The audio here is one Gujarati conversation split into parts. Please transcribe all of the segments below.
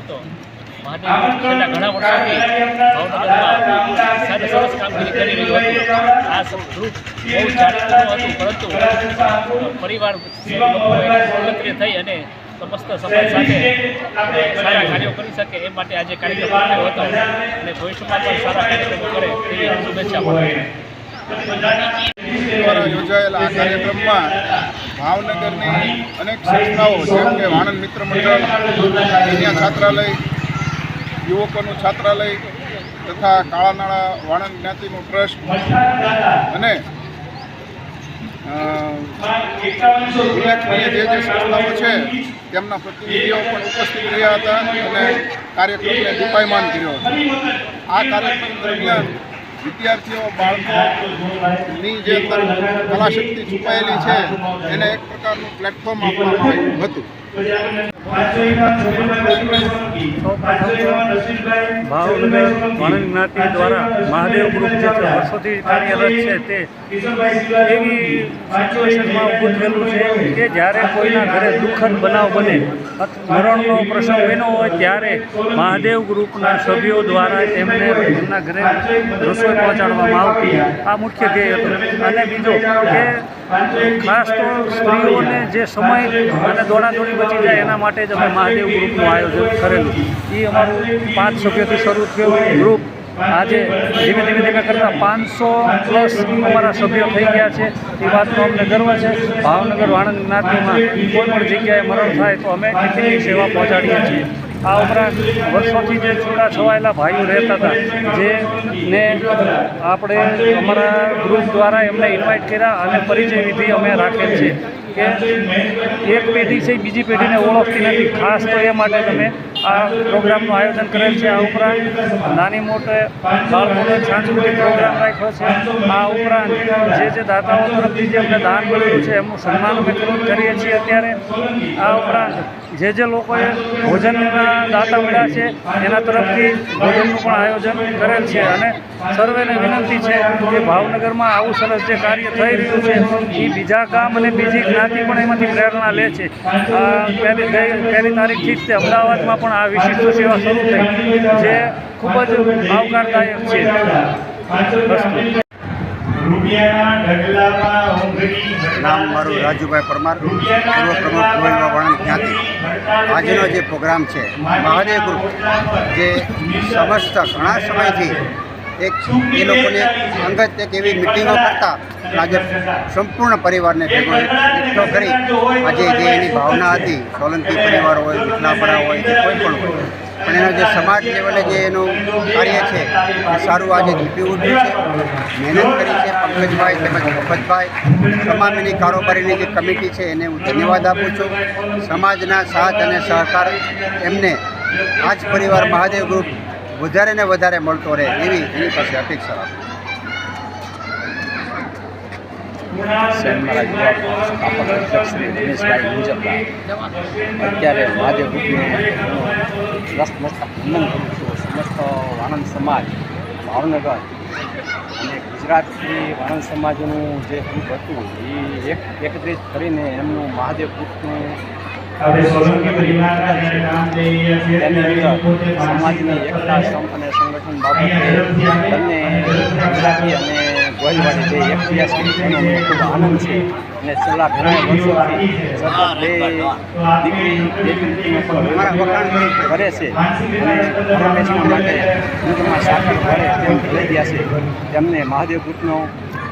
હતો. છેલ્લા ઘણા વર્ષોથી સારી સરસ કામગીરી કરી રહ્યું હતું. આ ગ્રુપ બહુ જાણીતું હતું પરંતુ પરિવાર થઈ અને સમસ્ત સમાજ સાથે સારા કાર્યો કરી શકે એ માટે આજે કાર્યક્રમ કર્યો હતો. અને ભવિષ્યમાં પણ સારા કાર્યક્રમો કરે તેવી શુભેચ્છા મળે દ્વારા યોજાયેલા આ કાર્યક્રમમાં ભાવનગરની અનેક સંસ્થાઓ, જેમ કે વાણંદ મિત્ર મંડળ કન્યા છાત્રાલય, યુવકોનું છાત્રાલય તથા કાળાનાળા વાણંદ જ્ઞાતિનું ટ્રસ્ટ અને ઉલ્લેખનીય જે જે સંસ્થાઓ છે, તેમના પ્રતિનિધિઓ પણ ઉપસ્થિત રહ્યા હતા અને કાર્યક્રમને દીપાયમાન કર્યો હતો. આ કાર્યક્રમ દરમિયાન વિદ્યાર્થીઓ બાળકોની જે અંદર કલાશક્તિ છુપાયેલી છે એને એક પ્રકારનું પ્લેટફોર્મ આપવામાં આવ્યું હતું. ભાવનગર જ્ઞાતિ દ્વારા મહાદેવ ગ્રુપ જે વર્ષોથી કાર્યરત છે તે એવી સિચ્યુએશનમાં ઊભું છે કે જ્યારે કોઈના ઘરે દુઃખદ બનાવ બને મરણનો પ્રસંગ બન્યો હોય ત્યારે મહાદેવ ગ્રુપના સભ્યો દ્વારા તેમને એમના ઘરે રસોઈ પહોંચાડવામાં આવતી આ મુખ્ય ધ્યેય હતો. અને બીજો કે ખાસ તો સ્ત્રીઓને જે સમય અને દોડાદોડી બચી જાય એના માટે જ અમે મહાદેવ ગ્રુપનું આયોજન કરેલું. એ અમારું પાંચ સભ્યોથી શરૂ થયું ગ્રુપ. આજે ધીમે ધીમે ધીમે કરતાં પાંચસો પ્લસ અમારા સભ્યો થઈ ગયા છે. એ વાતનો અમને ગર્વ છે. ભાવનગર, વાણંદ જ્ઞાતિમાં કોઈ પણ જગ્યાએ મરણ થાય તો અમે કેટલી સેવા પહોંચાડીએ છીએ. આ ઉપરાંત વર્ષોથી જે છૂટા છવાયેલા ભાઈઓ રહેતા હતા, જેને આપણે અમારા ગ્રુપ દ્વારા એમને ઇન્વાઇટ કર્યા અને પરિચય વિધિ અમે રાખેલ છે કે એક પેઢી છે, બીજી પેઢીને ઓળખતી નથી. ખાસ તો એ માટે તમે આ પ્રોગ્રામનું આયોજન કરેલ છે. આ ઉપરાંત નાની મોટે બાળકોને સાંસ્કૃતિક પ્રોગ્રામ રાખ્યો છે. આ ઉપરાંત જે જે દાતાઓ તરફથી જે અમને દાન મળ્યું છે, એમનું સન્માન અમે કરીએ છીએ અત્યારે. આ ઉપરાંત જે જે લોકોએ ભોજનના દાતા મળ્યા છે, એના તરફથી ભોજનનું પણ આયોજન કરેલ છે. અને સર્વેને વિનંતી છે કે ભાવનગરમાં આવું સરસ જે કાર્ય થઈ રહ્યું છે, એ બીજા ગામ અને બીજી જ્ઞાતિ પણ એમાંથી પ્રેરણા લે છે. પહેલી પહેલી તારીખથી જ તે અમદાવાદમાં પણ આ વિશિષ્ટ સેવા શરૂ થઈ, જે ખૂબ જ આવકારદાયક છે. રૂપિયાના ઢગલામાં નામ મારું રાજુભાઈ પરમાર. પૂર્વ પ્રમુખ ગોવિંદવા વાણંદ જ્ઞાતિ આજનો જે પ્રોગ્રામ છે, મહાદેવ ગ્રુપ, જે સમસ્ત ઘણા સમયથી એક એ લોકોને અંગત એક એવી મિટિંગો કરતા આજે સંપૂર્ણ પરિવારને ભેગો એકઠો કરી આજે જે એની ભાવના હતી, સોલંકી પરિવાર હોય વિઠલાપરા હોય કે કોઈ પણ હોય પણ એનો જે સમાજ લેવલે જે એનું કાર્ય છે સારું આજે ઝીપી ઉઠ્યું છે. મહેનત કરી છે પંકજભાઈ તેમજ મફતભાઈ તમામ કારોબારીની જે કમિટી છે, એને હું ધન્યવાદ આપું છું. સમાજના સાથ અને સહકાર એમને આ જ પરિવાર મહાદેવ ગ્રુપ વધારે ને વધારે મળતો રહે એવી એની પાસે અપેક્ષા રાખું શહેરના યુવા સ્થાપક અધ્યક્ષ શ્રી અત્યારે મહાદેવ રસ મસ્ત વંદન કરું છું સમસ્ત વાણંદ સમાજ ભાવનગર અને ગુજરાતથી વાણંદ સમાજનું જે ગ્રુપ હતું એ એક એકત્રિત કરીને એમનું મહાદેવ ગ્રુપનું સમાજની એકતા સંપ અને સંગઠન બાબતે બંને ગુજરાતી અને ગોયલવાડી જે છે, એનો ખૂબ આનંદ છે. અને છેલ્લા ઘણા વર્ષોથી સતત દીકરી મારા વખાણ કરે છે. અને રમેશના માટે દૂધમાં સાકર કરે તેમ લઈ ગયા છે. તેમને મહાદેવ ગ્રુપનો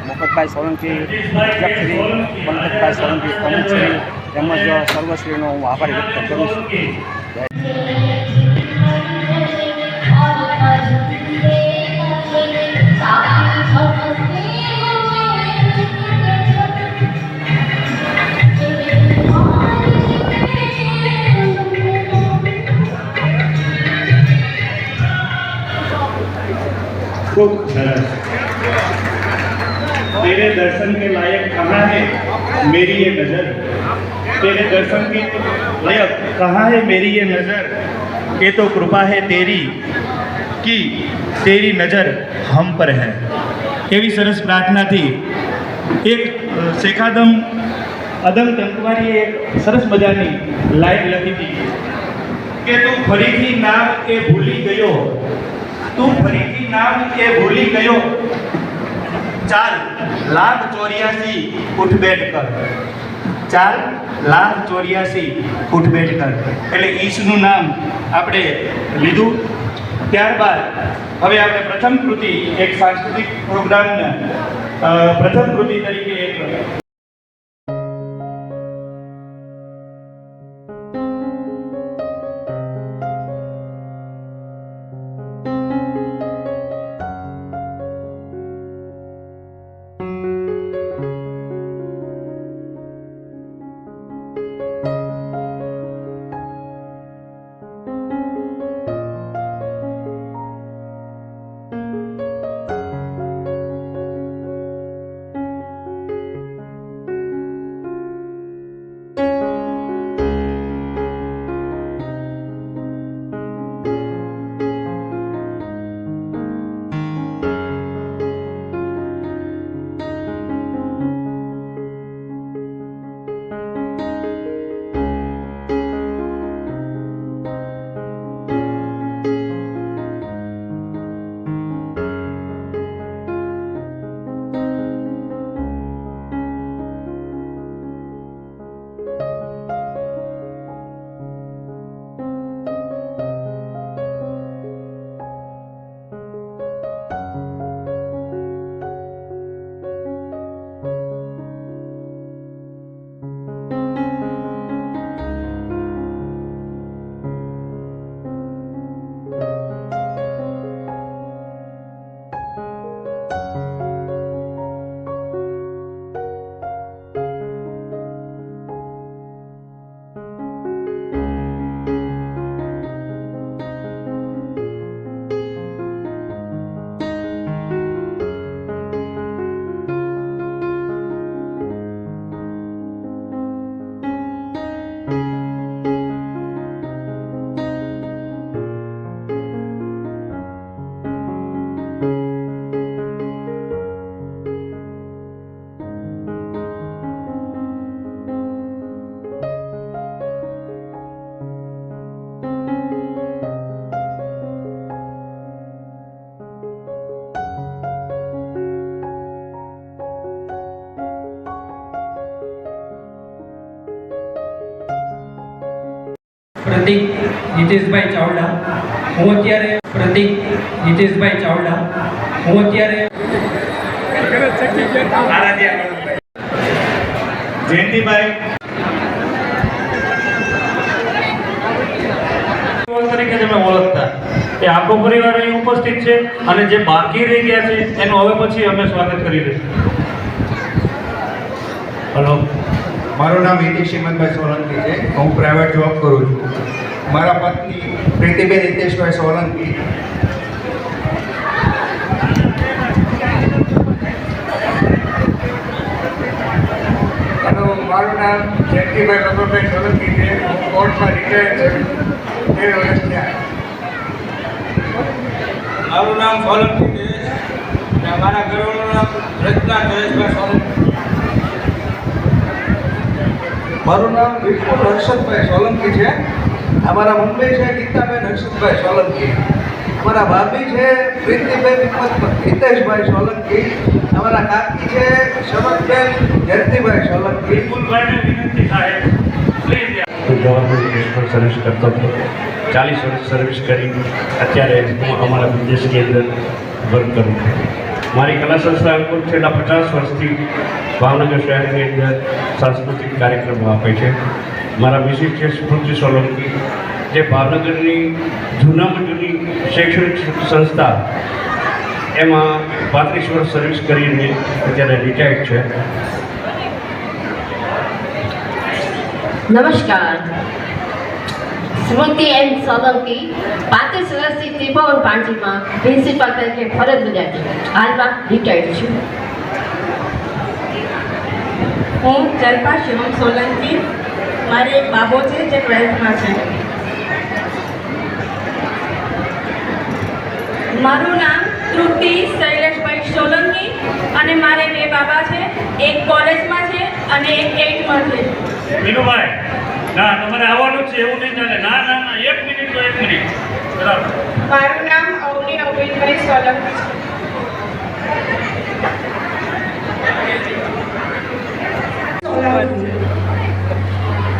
મુકતભાઈ સોલંકી અધ્યક્ષશ્રી પંકજભાઈ સોલંકી પ્રમુખશ્રી તેમજ સર્વશ્રીનો હું આભાર વ્યક્ત કરું છું. खूब सरस तेरे दर्शन के लायक कहाँ है मेरी ये नजर तेरे दर्शन के लायक कहाँ है मेरी ये नजर ये तो कृपा है तेरी कि તેરી નજર હમ પર હે એવી સરસ પ્રાર્થનાથી એક શેખાદમ અદમ ટંકવારીએ એક સરસ મજાની લાઈન લખી હતી કે તું ફરીથી નામ એ ભૂલી ગયો તું ફરીથી નામ એ ભૂલી ગયો? ચાલ લાખ ચોર્યાસી ઉઠબેટ કર. ચાલ લાખ ચોર્યાસી ફૂટબેટ કર. એટલે ઈશનું નામ આપણે લીધું. ત્યારબાદ હવે આપણે પ્રથમ કૃતિ, એક સાંસ્કૃતિક પ્રોગ્રામના પ્રથમ કૃતિ તરીકે પ્રતિક હિતેશભાઈ ચાવડા. હું અત્યારે પ્રતિક હિતેશભાઈ ચાવડા. હું અત્યારે જયંતિભાઈ. તરીકે તમે ઓળખતા એ આપણો પરિવાર અહીં ઉપસ્થિત છે અને જે બાકી રહી ગયા છે એનું હવે પછી અમે સ્વાગત કરી લઈશું હલો. મારું નામ હિતેશ હિમંતભાઈ સોલંકી છે. હું પ્રાઇવેટ જોબ કરું છું. મારા પત્ની પ્રીતિબેન હિતેશભાઈ સોલંકી. મારું નામ જયંતિભાઈ રઘુભાઈ સોલંકી છે. હું કોર્ટમાં રિટાયર છું. તેર વર્ષ થયા. મારું નામ સોલંકી છે. અને અમારા ઘરવાળાનું નામ રચના નરેશભાઈ સોલંકી મારું નામ વિપુલ હર્ષદભાઈ સોલંકી છે. અમારા મુંબઈ છે ગીતાબેન હર્ષદભાઈ સોલંકી. અમારા ભાભી છે પ્રીતિબેન હિતેશભાઈ સોલંકી. અમારા કાકી છે Sharadben Jayantibhai Solanki. Government national service કરતો હતો. ચાલીસ વર્ષ સર્વિસ કરી. અત્યારે હું અમારા વિદેશની અંદર વર્ક કરું છું. મારી કલા સંસ્થા અંકુર છેલ્લા પચાસ વર્ષથી ભાવનગર શહેરની અંદર સાંસ્કૃતિક કાર્યક્રમો આપે છે. મારા વિશિષ્ટ છે સ્મૃતિ સોલંકી, જે ભાવનગરની જૂનામાં જૂની શૈક્ષણિક સંસ્થા, એમાં પાંત્રીસ વર્ષ સર્વિસ કરીને અત્યારે રિટાયર્ડ છે. નમસ્કાર. સ્મૃતિ એન સોલંકી પાંત્રીસ વર્ષથી ત્રિભુવન પાંચીમાં પ્રિન્સિપાલ તરીકે ફરજ બજાવી. હાલમાં રિટાયર્ડ છું. હું જલ્પા શિવમ સોલંકી. મારે એક બાબો છે જે ટ્વેલ્થમાં છે. મારું નામ તૃપ્તિ શૈલેષભાઈ સોલંકી અને મારે બે બાબા છે. એક કોલેજમાં છે અને એક એઇટમાં છે. વિનુભાઈ ના તમારે આવવાનું છે એવું નહીં ચાલે. ના ના ના એક મિનિટ તો એક મિનિટ. બરાબર. મારું નામ અવની અવિનભાઈ સોલંકી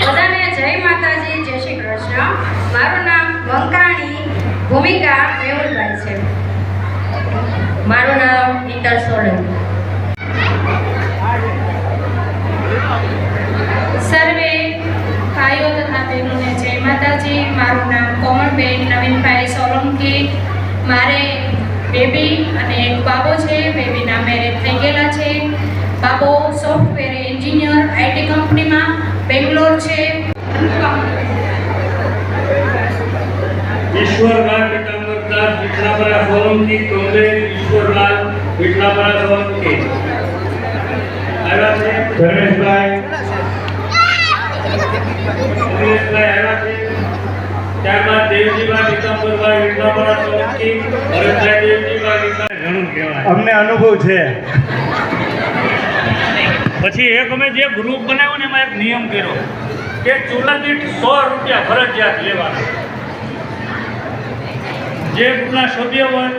બધાને જય માતાજી જય શ્રી કૃષ્ણ. મારું નામ વંકાણી ભૂમિકા મેહુલભાઈ છે. મારું નામ ઈતલ સોલંકી સર્વે ભાઈઓ તથા બહેનોને જય માતાજી મારું કોમળબેન નવીનભાઈ સોલંકી મારે બેબી અને એક બાબો છે. બેબીના મેરેજ થઈ ગયેલા છે. બાબો સોફ્ટવેર એન્જિનિયર આઈટી કંપનીમાં બેંગ્લોર છે. ઈશ્વરલાલ વિઠલાપરા સોલંકી કોંગ્રેસ ઈશ્વરલાલ વિઠલાપરા સોલંકી. આવ્યા છે? ધર્મેશભાઈ ધર્મેશભાઈ આવ્યા છે? ત્યારબાદ દેવજીભાઈ પીતાંબરભાઈ વિઠલાપરા સોલંકી ભરતભાઈ દેવજીભાઈ વિઠલા ઘણું કહેવાય. અમને અનુભવ છે. પછી એક અમે જે ગ્રુપ બનાવ્યું ને એમાં એક નિયમ કર્યો કે ચૂલા દીઠ સો રૂપિયા ફરજિયાત લેવાના. જે ગ્રુપના સભ્ય હોય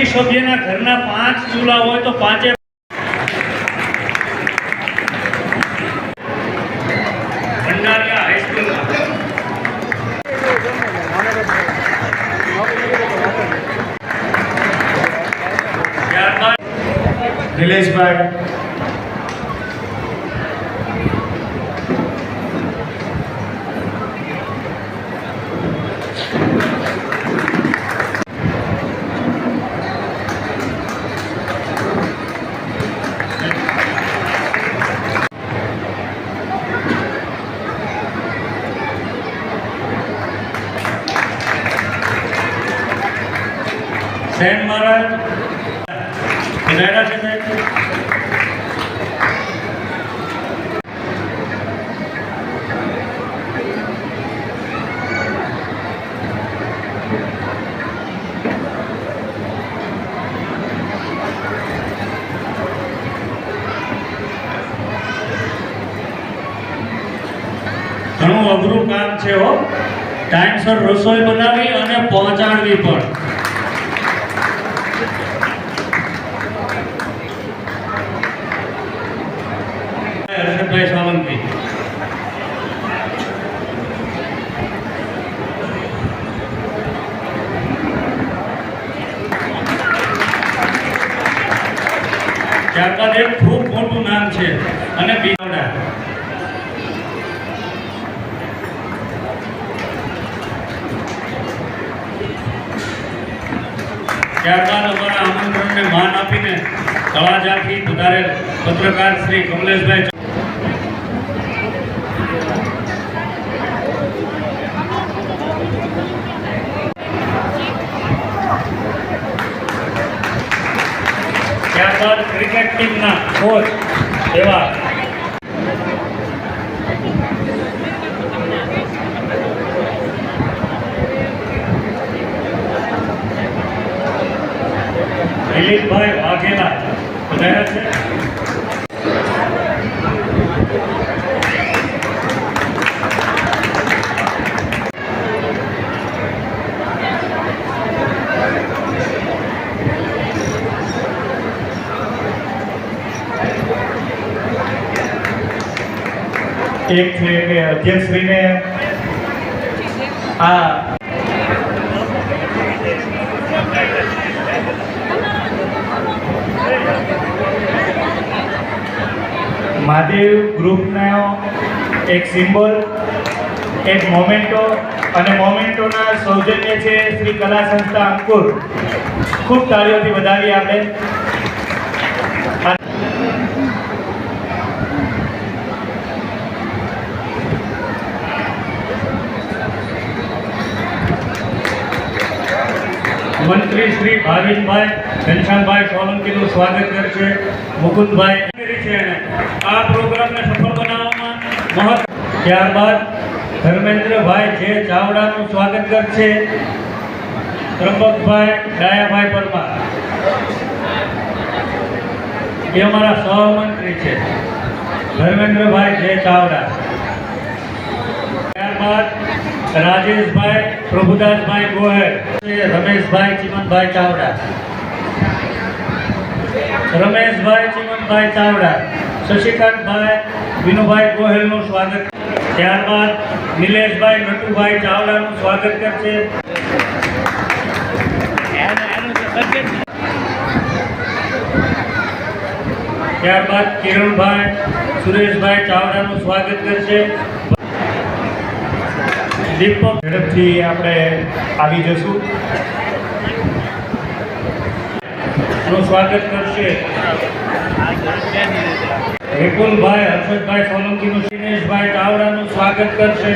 એ સભ્યના ઘરના પાંચ ચૂલા હોય તો પાંચે days back, છે હો. ટાઈમસર રસોઈ બનાવી અને પહોંચાડવી પણ. ત્યારબાદ એક ખૂબ મોટું નામ છે. અને બીજા ત્યારબાદ અમારા આમંત્રણને માન આપીને તળાજાથી પધારેલ પત્રકાર શ્રી કમલેશભાઈ ત્યારબાદ ક્રિકેટ ટીમના કોચ એવા દિલીપભાઈ વાઘેલા. પધાર્યા છે? એક છે કે અધ્યક્ષશ્રીને આ મહાદેવ ગ્રુપનો એક સિમ્બોલ, એક મોમેન્ટો અને મોમેન્ટોના સૌજન્ય છે શ્રી કલા સંસ્થા અંકુર. ખૂબ તાળીઓથી વધાવી આપણે મંત્રી શ્રી ભાવિનભાઈ, ઘનશ્યામભાઈ સોલંકીનું સ્વાગત કરશે. મુકુંદભાઈ આ પ્રોગ્રામને સફળ બનાવવામાં મહત્વ ત્યારબાદ ધર્મેન્દ્રભાઈ જે ચાવડાનું સ્વાગત કરશે, ત્રંબકભાઈ ડાયાભાઈ પરમાર. એ અમારા સહમંત્રી છે, ધર્મેન્દ્રભાઈ જે ચાવડા. ત્યારબાદ રાજેશભાઈ પ્રભુદાસભાઈ ગોહેલ રમેશભાઈ ચિમનભાઈ ચાવડા. રમેશભાઈ ચિમનભાઈ ચાવડા. શશિકાંતભાઈ વિનુભાઈ ગોહેલનું સ્વાગત. ત્યારબાદ નિલેશભાઈ નટુભાઈ ચાવડાનું સ્વાગત કરશે. ત્યારબાદ કિરણભાઈ, સુરેશભાઈ ચાવડાનું સ્વાગત કરશે. દીપક ઝડપથી આપણે આવી જશું. નું સ્વાગત કરશે. વિપુલભાઈ હર્ષદભાઈ સોલંકીનું દિનેશભાઈ ચાવડાનું સ્વાગત કરશે.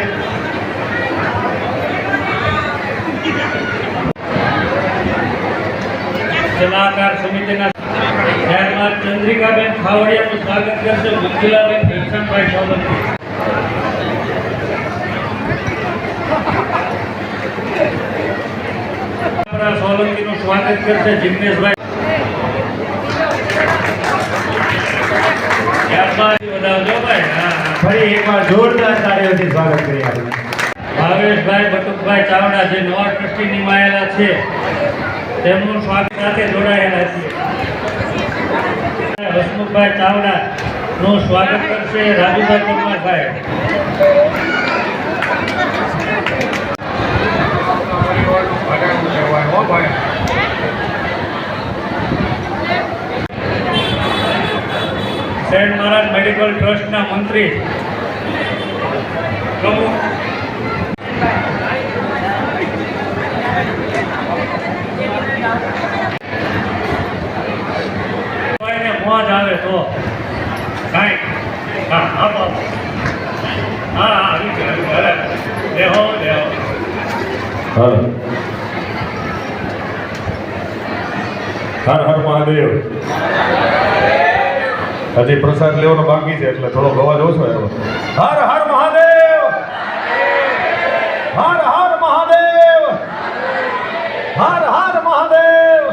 સલાહકાર સમિતિના ત્યારબાદ ચંદ્રિકાબેન ખાવડિયાનું સ્વાગત કરશે. મંજુલાબેન ભીમસનભાઈ સોલંકી. સોલંકીનું સ્વાગત કરશે. જિગ્નેશભાઈ ત્યારબાદ વધાવજો ભાઈ હા હા. ફરી એકવાર જોરદાર તાળીઓથી સ્વાગત કરીએ આપણે. ભાવેશભાઈ બટુકભાઈ ચાવડા જે નવા ટ્રસ્ટી નિમાયેલા છે તેમનું સ્વાગત સાથે જોડાયેલા છે હસમુખભાઈ ચાવડા નું સ્વાગત કરશે રાજુભાઈ પરમારભાઈ સેન્ટ મહારાજ મેડિકલ ટ્રસ્ટના મંત્રી પ્રમુખ આવે તો કાંઈ હા આપો. હા હા. હાલે. લેહો લેહો હર હર મહાદેવ હજી પ્રસાદ લેવાનો બાકી છે, એટલે થોડો અવાજ ઓછો આવ્યો. હર હર મહાદેવ! હર હર મહાદેવ! હર હર મહાદેવ!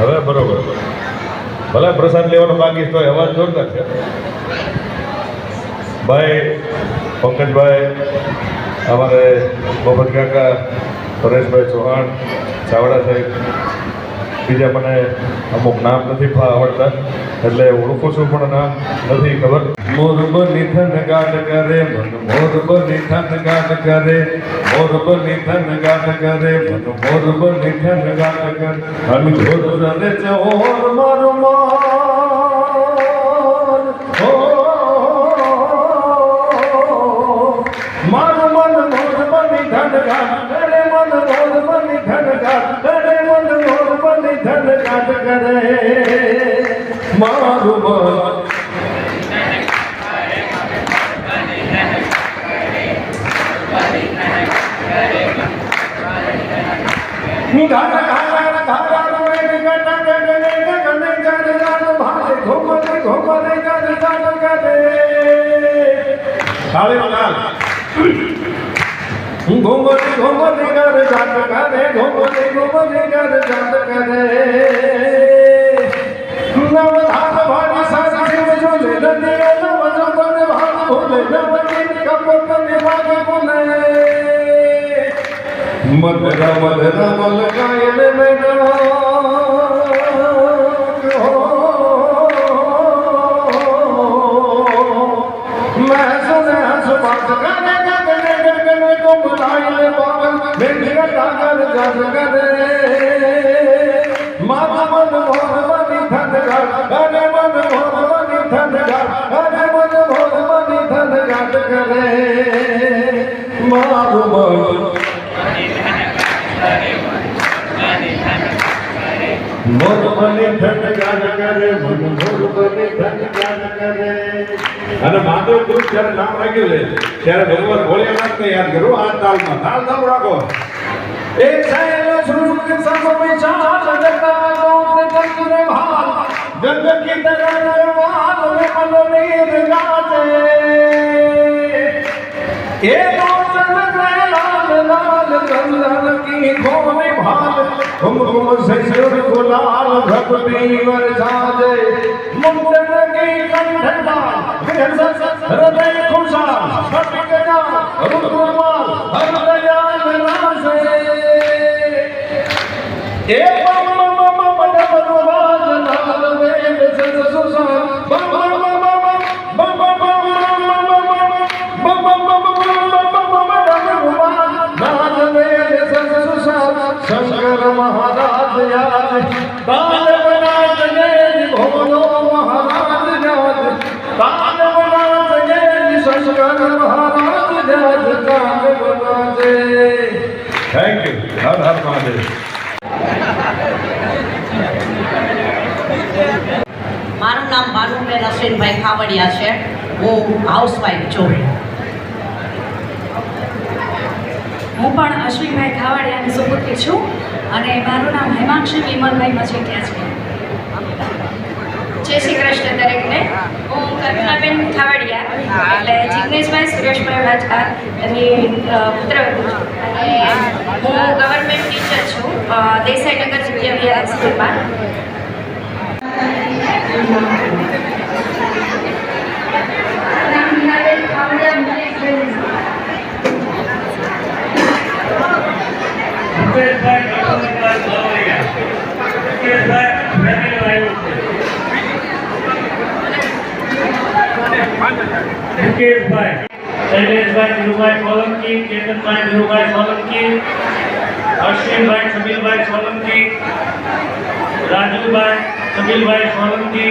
હવે બરોબર. ભલે પ્રસાદ લેવાનો બાકી તો અવાજ જોરદાર છે. ભાઈ, પંકજભાઈ, અમારે મોહમ્મદ કાકા, પરેશભાઈ ચૌહાણ, ચાવડા સાહેબ બીજા મને અમુક નામ નથી આવડતા એટલે ઓળખું છું, પણ નામ નથી ખબર. મોર બની થન ગાટ કરે, મન મોર બની થન ગાટ કરે મોર બની થન ગાટ કરે, મન મોર બની થન ગાટ કરે હન ઘોર રે ચોર મારો માન તાળીનો તાલ ઘોમરે ઘોમરે ગટ ગટ ગટ ઘોમરે ઘોમરે ગટ ગટ ગટ નવ ધાત ભારી સારી શિવ જોલે નદી નવ જગન ભાગ ભૂલે નવ દિન કપટ નિભાગ બોલે મધરા મધરા મલકાયન મેના અને મહાદેવ ગ્રુપ જ્યારે નામ રાખ્યું છે, ત્યારે ભગવાન ભોલેનાથને યાદ કરો, આ તાલમાં તાલ નામ રાખો. એ છાયેલો સુરસુર કે સંસો મે ચાલ જગતા દોત કસુરે ભાલ જગ કી તરન વાલ મે મનો નીર ગાતે એ દોત જગ લાલ લાલ કંદન કી ગોને ભાલ હમ હમ સૈસર ગુલાલ ભક્તિ વર જાજે. મુંડન હૃદય ખુશાલ કપિકના રુદ્રમાલ હૃદય નાસે એ થેન્ક યુ હર હર મહાદેવ મારું નામ ભાનુબેન અશ્વિનભાઈ ખાવડિયા છે. હું હાઉસવાઈફ છું. હું પણ અશ્વિનભાઈ ખાવાડિયાની સુપુત્રી છું અને મારું નામ હેમાંક્ષી વિમલભાઈ મજેટિયા છે. જય શ્રી કૃષ્ણ દરેકને. હું કલ્પનાબેન ખાવડિયા એટલે જિગ્નેશભાઈ સુરેશભાઈ રાજકાર એની પુત્ર અને હું. ગવર્મેન્ટ ટીચર છું દેસાઈનગર વિદ્યા વિહાર સ્કૂલમાં બાવળિયા મુકેશભાઈ ફેમિલી આવ્યું છે મુકેશભાઈ શૈલેષભાઈ ધીરુભાઈ સોલંકી ચેતનભાઈ ધીરુભાઈ સોલંકી અશ્વિનભાઈ છબીલભાઈ સોલંકી રાજુભાઈ છબીલભાઈ સોલંકી